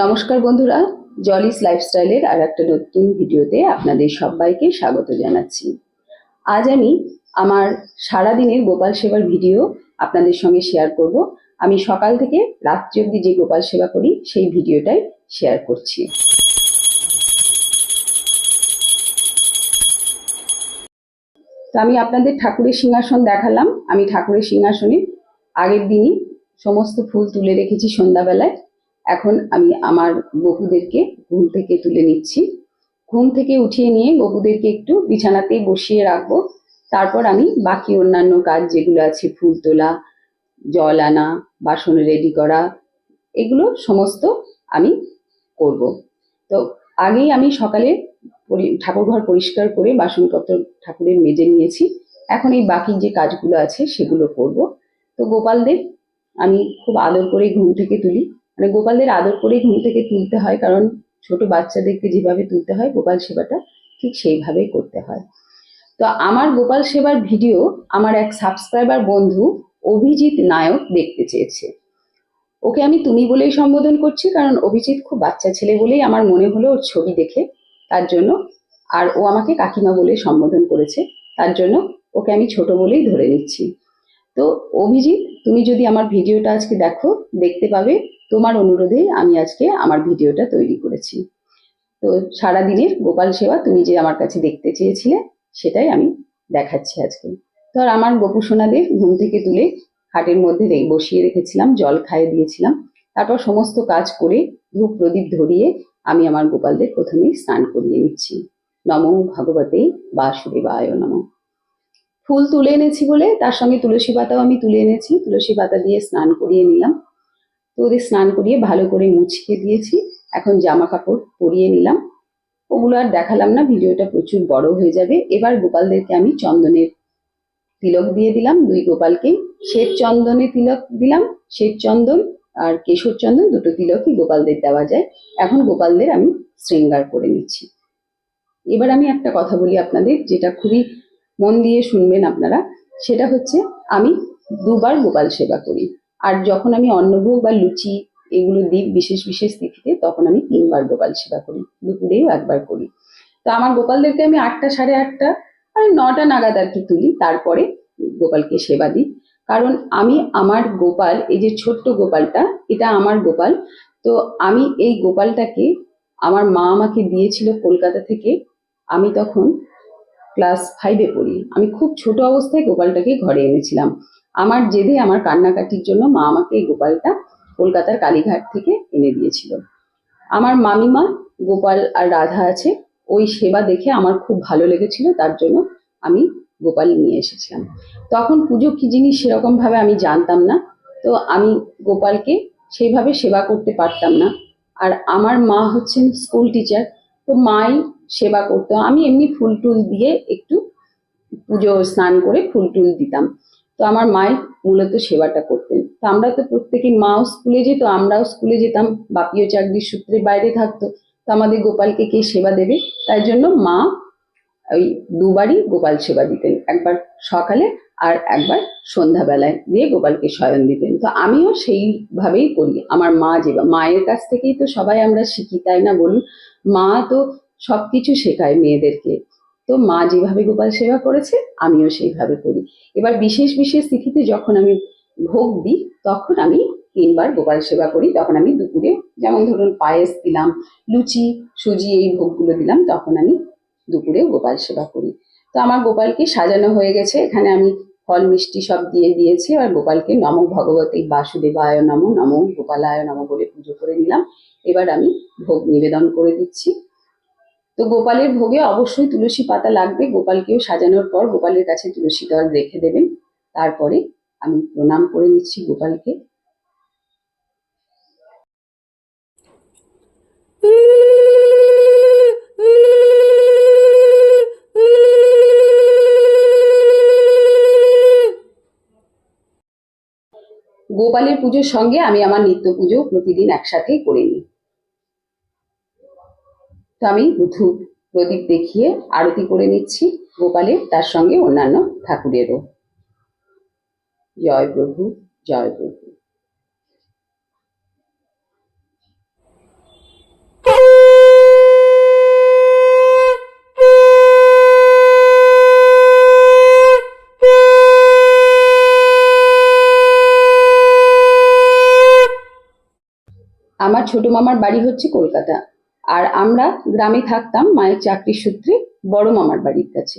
নমস্কার বন্ধুরা জলিস লাইফস্টাইলের আর একটা নতুন ভিডিওতে আপনাদের সবাইকে স্বাগত জানাচ্ছি। আজ আমি আমার সারাদিনের গোপাল সেবার ভিডিও আপনাদের সঙ্গে শেয়ার করব। আমি সকাল থেকে রাত্রি অবধি যে গোপাল সেবা করি, সেই ভিডিওটাই শেয়ার করছি। তো আমি আপনাদের ঠাকুরের সিংহাসন দেখালাম। আমি ঠাকুরের সিংহাসনে আগের দিনই সমস্ত ফুল তুলে রেখেছি সন্ধ্যাবেলায়। এখন আমি আমার গপুদেরকে ঘুম থেকে তুলে নিচ্ছি। ঘুম থেকে উঠিয়ে নিয়ে গপুদেরকে একটু বিছানাতেই বসিয়ে রাখব। তারপর আমি বাকি অন্যান্য কাজ যেগুলো আছে, ফুল তোলা, জল আনা, বাসন রেডি করা, এগুলো সমস্ত আমি করব। তো আগেই আমি সকালে ঠাকুরঘর পরিষ্কার করে বাসনপত্র ঠাকুরের মেজে নিয়েছি। এখন এই বাকি যে কাজগুলো আছে সেগুলো করব। তো গোপালদের আমি খুব আদর করে ঘুম থেকে তুলি। মানে গোপালদের আদর করেই ঘুম থেকে তুলতে হয়, কারণ ছোট বাচ্চাদেরকে যেভাবে তুলতে হয় গোপাল সেবাটা ঠিক সেইভাবেই করতে হয়। তো আমার গোপাল সেবার ভিডিও আমার এক সাবস্ক্রাইবার বন্ধু অভিজিৎ নায়ক দেখতে চেয়েছে। ওকে আমি তুমি বলেই সম্বোধন করছি, কারণ অভিজিৎ খুব বাচ্চা ছেলে বলেই আমার মনে হলো ওর ছবি দেখে, তার জন্য, আর ও আমাকে কাকিমা বলে সম্বোধন করেছে, তার জন্য ওকে আমি ছোট বলেই ধরে নিচ্ছি। তো অভিজিৎ, তুমি যদি আমার ভিডিওটা আজকে দেখো, দেখতে পাবে তোমার অনুরোধে আমি আজকে আমার ভিডিওটা তৈরি করেছি। তো সারাদিনের গোপাল সেবা তুমি যে আমার কাছে দেখতে চেয়েছিলে, সেটাই আমি দেখাচ্ছি আজকে। তো আর আমার গোপু সোনাদের ঘুম থেকে তুলে খাটের মধ্যে বসিয়ে রেখেছিলাম, জল খাইয়ে দিয়েছিলাম। তারপর সমস্ত কাজ করে ধূপ প্রদীপ ধরিয়ে আমি আমার গোপালদের প্রথমে স্নান করিয়ে নিচ্ছি। নমো ভগবতে বাসুদেবায় নম। ফুল তুলে এনেছি বলে, তার সঙ্গে তুলসী পাতাও আমি তুলে এনেছি। তুলসী পাতা দিয়ে স্নান করিয়ে নিলাম। তো ওদের স্নান করিয়ে ভালো করে মুছিয়ে দিয়েছি। এখন জামা কাপড় পরিয়ে নিলাম। ওগুলো আর দেখালাম না, ভিডিওটা প্রচুর বড় হয়ে যাবে। এবার গোপালদেরকে আমি চন্দনের তিলক দিয়ে দিলাম, দুই গোপালকে। শ্বেত চন্দনে তিলক দিলাম, শ্বেত চন্দন আর কেশর চন্দন, দুটো তিলকই গোপালদের দেওয়া যায়। এখন গোপালদের আমি শৃঙ্গার করে নিচ্ছি। এবার আমি একটা কথা বলি আপনাদের, যেটা খুবই মন দিয়ে শুনবেন আপনারা। সেটা হচ্ছে, আমি দুবার গোপাল সেবা করি। আর যখন আমি অন্নভোগ বা লুচি এগুলো দিই বিশেষ বিশেষ তিথিতে, তখন আমি তিনবার গোপাল সেবা করি, দুপুরেও একবার করি। তো আমার গোপালদেরকে আমি আটটা সাড়ে আটটা আর নটা নাগাদ আর কি তুলি, তারপরে গোপালকে সেবা দিই। কারণ আমি, আমার গোপাল, এই যে ছোট্ট গোপালটা, এটা আমার গোপাল। তো আমি এই গোপালটাকে আমার মা আমাকে দিয়েছিল কলকাতা থেকে, আমি তখন ক্লাস ফাইভে পড়ি। আমি খুব ছোট অবস্থায় গোপালটাকে ঘরে এনেছিলাম। আমার জেদে আমার কান্নাকাটির জন্য মা আমাকে এই গোপালটা কলকাতার কালীঘাট থেকে এনে দিয়েছিল। আমার মামিমা গোপাল আর রাধা আছে, ওই সেবা দেখে আমার খুব ভালো লেগেছিল, তার জন্য আমি গোপাল নিয়ে এসেছিলাম। তখন পুজো কি জিনিস সেরকম ভাবে আমি জানতাম না, তো আমি গোপালকে সেইভাবে সেবা করতে পারতাম না। আর আমার মা হচ্ছেন স্কুল টিচার, তো মাই সেবা করতো। আমি এমনি ফুল টুল দিয়ে একটু পুজো স্নান করে ফুল টুল দিতাম। তো আমার মায়ের মূলত সেবাটা করতেন। তো আমরা তো প্রত্যেকেই মাও স্কুলে যেত, আমরাও স্কুলে যেতাম, বাপিও চাকরির সূত্রে বাইরে থাকতো। তো আমাদের গোপালকে কে সেবা দেবে? তাই জন্য মা ওই দুবারই গোপাল সেবা দিতেন, একবার সকালে আর একবার সন্ধ্যাবেলায় দিয়ে গোপালকে শয়ন দিতেন। তো আমিও সেইভাবেই করি, আমার মা যে মায়ের কাছ থেকেই তো সবাই আমরা শিখি, তাই না বলুন? মা তো সব কিছু শেখায় মেয়েদেরকে। তো মা যেভাবে গোপাল সেবা করেছে, আমিও সেইভাবে করি। এবার বিশেষ বিশেষ তিথিতে যখন আমি ভোগ দিই, তখন আমি তিনবার গোপাল সেবা করি। তখন আমি দুপুরে যেমন ধরুন পায়েস দিলাম, লুচি, সুজি এই ভোগগুলো দিলাম, তখন আমি দুপুরে গোপাল সেবা করি। তো আমার গোপালকে সাজানো হয়ে গেছে। এখানে আমি ফল, মিষ্টি সব দিয়ে দিয়েছি। আর গোপালকে নম ভগবতী বাসুদেবায় নম নম গোপালায় নম বলে পুজো করে নিলাম। এবার আমি ভোগ নিবেদন করে দিচ্ছি। তো গোপালের ভোগে অবশ্যই তুলসী পাতা লাগবে। গোপালকেও সাজানোর পর গোপালের কাছে তুলসী দল রেখে দেবেন। তারপরে আমি প্রণাম করে নিচ্ছি গোপালকে। গোপালের পুজোর সঙ্গে আমি আমার নিত্য পুজো প্রতিদিন একসাথেই করে নিই। তো আমি ধূপ প্রদীপ দেখিয়ে আরতি করে নিচ্ছি। গোপালের তার সঙ্গে অন্যান্য ঠাকুরেরও। জয় প্রভু জয় প্রভু। আমার ছোট মামার বাড়ি হচ্ছে কলকাতা। আর আমরা গ্রামে থাকতাম মায়ের চাকরির সূত্রে বড় মামার বাড়ির কাছে।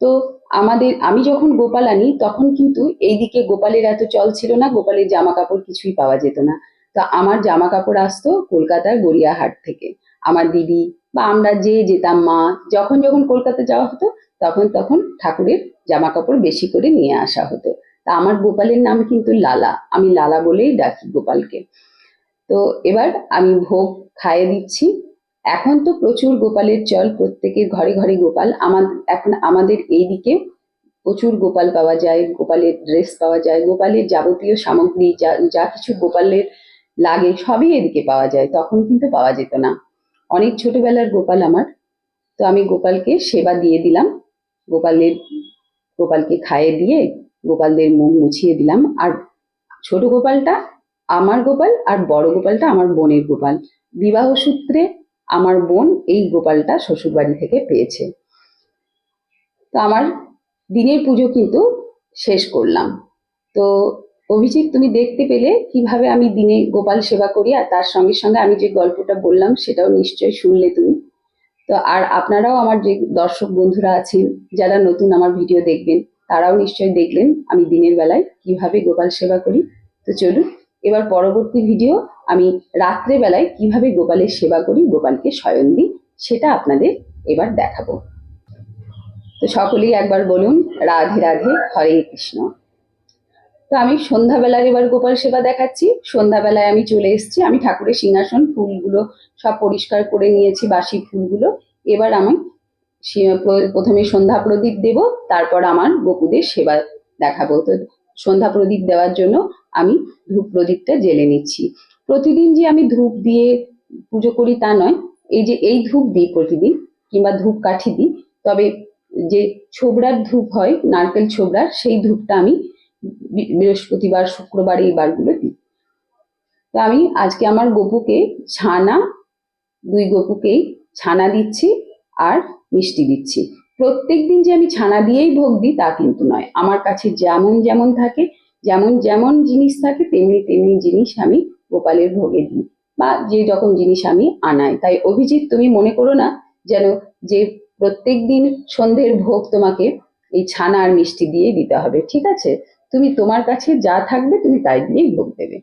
তো আমাদের, আমি যখন গোপাল আনি, তখন কিন্তু এইদিকে গোপালের এত চল ছিল না, গোপালের জামা কাপড় কিছুই পাওয়া যেত না। তো আমার জামা কাপড় আসতো কলকাতার গড়িয়াহাট থেকে। আমার দিদি বা আমরা যে যেতাম মা, যখন যখন কলকাতা যাওয়া হতো, তখন তখন ঠাকুরের জামা কাপড় বেশি করে নিয়ে আসা হতো। তা আমার গোপালের নাম কিন্তু লালা, আমি লালা বলেই ডাকি গোপালকে। তো এবার আমি ভোগ খাইয়ে দিচ্ছি। এখন তো প্রচুর গোপালের চল, প্রত্যেকের ঘরে ঘরে গোপাল। আমার, এখন আমাদের এই দিকে প্রচুর গোপাল পাওয়া যায়, গোপালের ড্রেস পাওয়া যায়, গোপালের যাবতীয় সামগ্রী, যা যা কিছু গোপালের লাগে, সবই এদিকে পাওয়া যায়। তখন কিন্তু পাওয়া যেত না। অনেক ছোটবেলার গোপাল আমার। তো আমি গোপালকে সেবা দিয়ে দিলাম। গোপালের, গোপালকে খাইয়ে দিয়ে গোপালদের মুখ মুছিয়ে দিলাম। আর ছোট গোপালটা আমার গোপাল, আর বড় গোপালটা আমার বোনের গোপাল। বিবাহ সূত্রে আমার বোন এই গোপালটা শ্বশুরবাড়ি থেকে পেয়েছে। তো আমার দিনের পুজো কিন্তু শেষ করলাম। তো অভিজিৎ, তুমি দেখতে পেলে কীভাবে আমি দিনে গোপাল সেবা করি আর তার সঙ্গে সঙ্গে আমি যে গল্পটা বললাম সেটাও নিশ্চয়ই শুনলে তুমি। তো আর আপনারাও আমার যে দর্শক বন্ধুরা আছেন, যারা নতুন আমার ভিডিও দেখবেন, তারাও নিশ্চয়ই দেখলেন আমি দিনের বেলায় কীভাবে গোপাল সেবা করি। তো চলুন এবার পরবর্তী ভিডিও আমি রাত্রেবেলায় কীভাবে গোপালের সেবা করি, গোপালকে শয়ন দিই, সেটা আপনাদের এবার দেখাবো। তো সকলেই একবার বলুন, রাধে রাধে, হরে কৃষ্ণ। তো আমি সন্ধ্যাবেলার এবার গোপাল সেবা দেখাচ্ছি। সন্ধ্যাবেলায় আমি চলে এসেছি, আমি ঠাকুরের সিংহাসন, ফুলগুলো সব পরিষ্কার করে নিয়েছি, বাসি ফুলগুলো। এবার আমি প্রথমে সন্ধ্যা প্রদীপ দেব, তারপর আমার গোপুদের সেবা দেখাবো। তো সন্ধ্যা প্রদীপ দেওয়ার জন্য আমি ধূপ প্রদীপটা জেলে নিচ্ছি। প্রতিদিন যে আমি ধূপ দিয়ে পুজো করি তা নয়, এই যে এই ধূপ দিই প্রতিদিন, কিংবা ধূপ কাঠি দিই, তবে যে ছোবড়ার ধূপ হয়, নারকেল ছোবড়ার, সেই ধূপটা আমি বৃহস্পতিবার, শুক্রবার এই বারগুলো দিই। তো আমি আজকে আমার গপুকে ছানা, দুই গপুকেই ছানা দিচ্ছি আর মিষ্টি দিচ্ছি। প্রত্যেক দিন যে আমি ছানা দিয়েই ভোগ দিই তা কিন্তু নয়। আমার কাছে যেমন যেমন থাকে যেমন যেমন জিনিস থাকে, তেমনি তেমনি জিনিস আমি গোপালের ভোগে দিই বা যে রকম জিনিস আমি আনাই। তাই অভিজিৎ, তুমি মনে করো না যেন যে প্রত্যেক দিন সন্ধ্যের ভোগ তোমাকে এই ছানা আর মিষ্টি দিয়ে দিতে হবে, ঠিক আছে? তুমি তোমার কাছে যা থাকবে তুমি তাই দিয়েই ভোগ দেবে।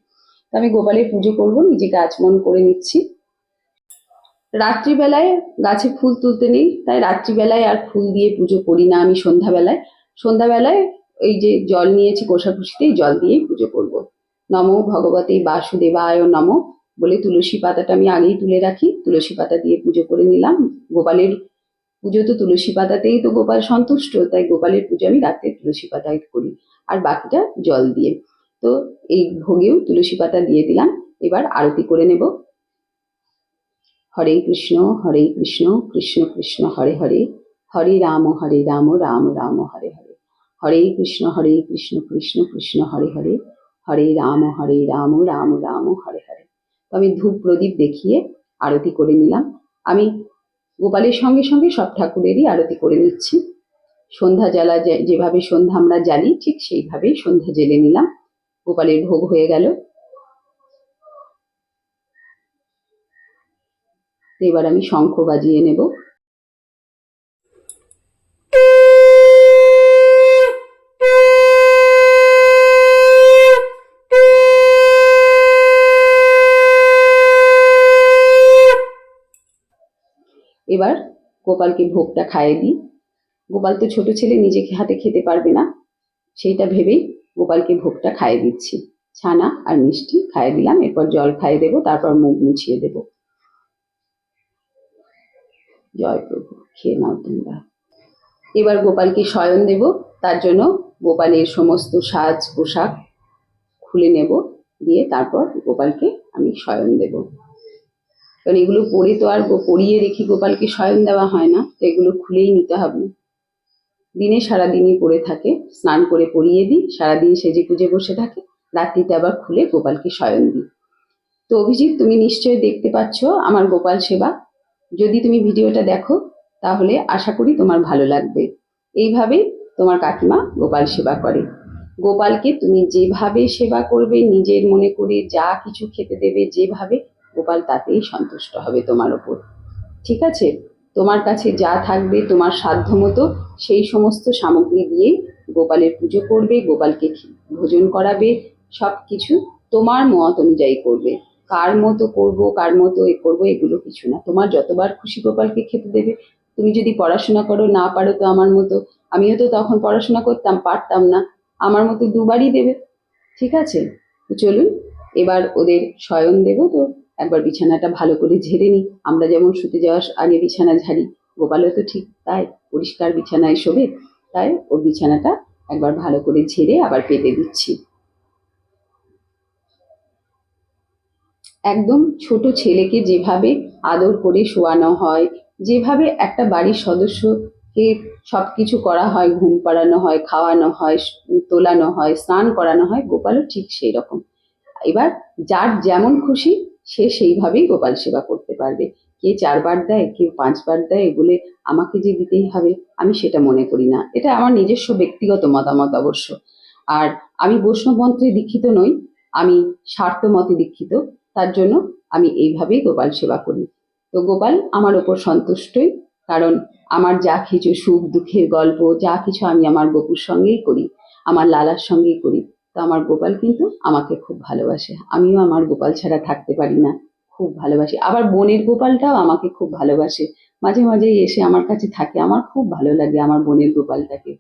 তো আমি গোপালের পুজো করব নিজেকে আচমন করে নিচ্ছি। রাত্রিবেলায় গাছে ফুল তুলতে নেই, তাই রাত্রিবেলায় আর ফুল দিয়ে পুজো করি না আমি সন্ধ্যাবেলায়। সন্ধ্যাবেলায় এই যে জল নিয়েছি কোষাকুষিতে জল দিয়েই পুজো করব। নমো ভগবতে বাসুদেবায় নমো বলে তুলসী পাতাটা আমি আগেই তুলে রাখি। তুলসী পাতা দিয়ে পুজো করে নিলাম। গোপালের পুজো তো তুলসী পাতাতেই তো গোপাল সন্তুষ্ট, তাই গোপালের পুজো আমি রাতে তুলসী পাতায় করি। আর বাকিটা জল দিয়ে। তো এই ভোগেও তুলসী পাতা দিয়ে দিলাম। এবার আরতি করে নেব। হরে কৃষ্ণ হরে কৃষ্ণ কৃষ্ণ কৃষ্ণ, হরে হরে। হরে রাম হরে রাম রাম রাম, হরে হরে। হরে কৃষ্ণ হরে কৃষ্ণ কৃষ্ণ কৃষ্ণ, হরে হরে। হরে রাম হরে রাম রাম রাম, হরে হরে। তো আমি ধূপ প্রদীপ দেখিয়ে আরতি করে নিলাম। আমি গোপালের সঙ্গে সঙ্গে সব ঠাকুরেরই আরতি করে নিচ্ছি। সন্ধ্যা জ্বালা যেভাবে সন্ধ্যা আমরা জ্বালি, ঠিক সেইভাবেই সন্ধ্যা জেলে নিলাম। গোপালের ভোগ হয়ে গেল। এবার আমি শঙ্খ বাজিয়ে নেব। এবার গোপালকে ভোগটা খাইয়ে দিই। গোপাল তো ছোট ছেলে নিজেকে হাতে খেতে পারবে না। সেইটা ভেবেই গোপালকে ভোগটা খাইয়ে দিচ্ছি। ছানা আর মিষ্টি খাইয়ে দিলাম, এরপর জল খাইয়ে দেবো, তারপর মুখ মুছিয়ে দেবো। জয় প্রভু, খেয়ে নাও তোমরা। এবার গোপালকে শয়ন দেব, তার জন্য গোপালের সমস্ত সাজ পোশাক খুলে নেব, দিয়ে তারপর গোপালকে আমি শয়ন দেব। কারণ এগুলো পরে তো আর পরিয়ে রেখে গোপালকে শয়ন দেওয়া হয় না, তো এগুলো খুলেই নিতে হবে। দিনে সারাদিনই পরে থাকে, স্নান করে পরিয়ে দিই, সারাদিন সেজে গুজে বসে থাকে, রাত্রিতে আবার খুলে গোপালকে শয়ন দিই। তো অভিজিৎ, তুমি নিশ্চয়ই দেখতে পাচ্ছ আমার গোপাল সেবা। যদি তুমি ভিডিওটা দেখো, তাহলে আশা করি তোমার ভালো লাগবে। এইভাবেই তোমার কাকিমা গোপাল সেবা করে। গোপালকে তুমি যেভাবে সেবা করবে, নিজের মনে করে যা কিছু খেতে দেবে, যেভাবে গোপাল তাতেই সন্তুষ্ট হবে তোমার ওপর। ঠিক আছে? তোমার কাছে যা থাকবে তোমার সাধ্য মতো সেই সমস্ত সামগ্রী দিয়ে গোপালের পুজো করবে, গোপালকে ভোজন করাবে সব কিছু তোমার মত অনুযায়ী করবে। কার মতো করব, কার মতো এ করব, এগুলো কিছু না। তোমার যতবার খুশি গোপালকে খেতে দেবে। তুমি যদি পড়াশোনা করো, না পারো তো আমার মতো, আমিও তো তখন পড়াশোনা করতাম, পারতাম না, আমার মতো দুবারই দেবে। ঠিক আছে? চলুন, এবার ওদের শয়ন দেবো তো। একবার বিছানাটা ভালো করে ঝেড়ে নিই আমরা যেমন শুতে যাওয়ার আগে বিছানা ঝাড়ি, গোপালও তো ঠিক তাই পরিষ্কার বিছানায় শোবে, তাই ওর বিছানাটা একবার ভালো করে ঝেড়ে আবার পেতে দিচ্ছি। একদম ছোট ছেলেকে যেভাবে আদর করে শোয়ানো হয়, যেভাবে একটা বাড়ির সদস্যকে সব কিছু করা হয়, ঘুম পাড়ানো হয়, খাওয়ানো হয়, তোলানো হয়, স্নান করানো হয়, গোপালও ঠিক সেই রকম এবার যার যেমন খুশি সে সেইভাবেই গোপাল সেবা করতে পারবে। কে চারবার দেয়, কেউ পাঁচবার দেয়, এগুলো আমাকে যে দিতেই হবে, আমি সেটা মনে করি না। এটা আমার নিজস্ব ব্যক্তিগত মতামত অবশ্য। আর আমি বৈষ্ণব মন্ত্রে দীক্ষিত নই, আমি স্বার্থ মতে দীক্ষিত, তার জন্য আমি এইভাবেই গোপাল সেবা করি। তো গোপাল আমার ওপর সন্তুষ্টই, কারণ আমার যা কিছু সুখ দুঃখের গল্প, যা কিছু আমি আমার গপুর সঙ্গেই করি, আমার লালার সঙ্গেই করি তো আমার গোপাল কিন্তু আমাকে খুব ভালোবাসে। আমিও আমার গোপাল ছাড়া থাকতে পারি না, খুব ভালোবাসি। আবার বোনের গোপালটাও আমাকে খুব ভালোবাসে। মাঝে মাঝেই এসে আমার কাছে থাকে, আমার খুব ভালো লাগে আমার বোনের গোপালটাকে।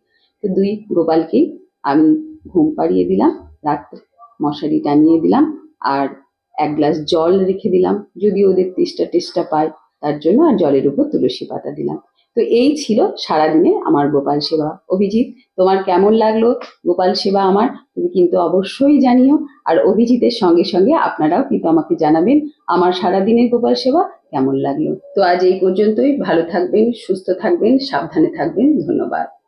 তো দুই গোপালকেই আমি ঘুম পাড়িয়ে দিলাম, রাত্রে মশারি টানিয়ে দিলাম আর এক গ্লাস জল রেখে দিলাম। যদি ওদের তেষ্টা টেষ্টা পায়, তার জন্য আর জলের উপর তুলসী পাতা দিলাম। তো এই ছিল সারাদিনে আমার গোপাল সেবা। অভিজিৎ, তোমার কেমন লাগল? গোপাল সেবা আমার, তুমি কিন্তু অবশ্যই জানিও। আর অভিজিতের সঙ্গে সঙ্গে আপনারাও কিন্তু আমাকে জানাবেন আমার সারাদিনের গোপাল সেবা কেমন লাগল। তো আজ এই পর্যন্তই। ভালো থাকবেন, সুস্থ থাকবেন, সাবধানে থাকবেন। ধন্যবাদ।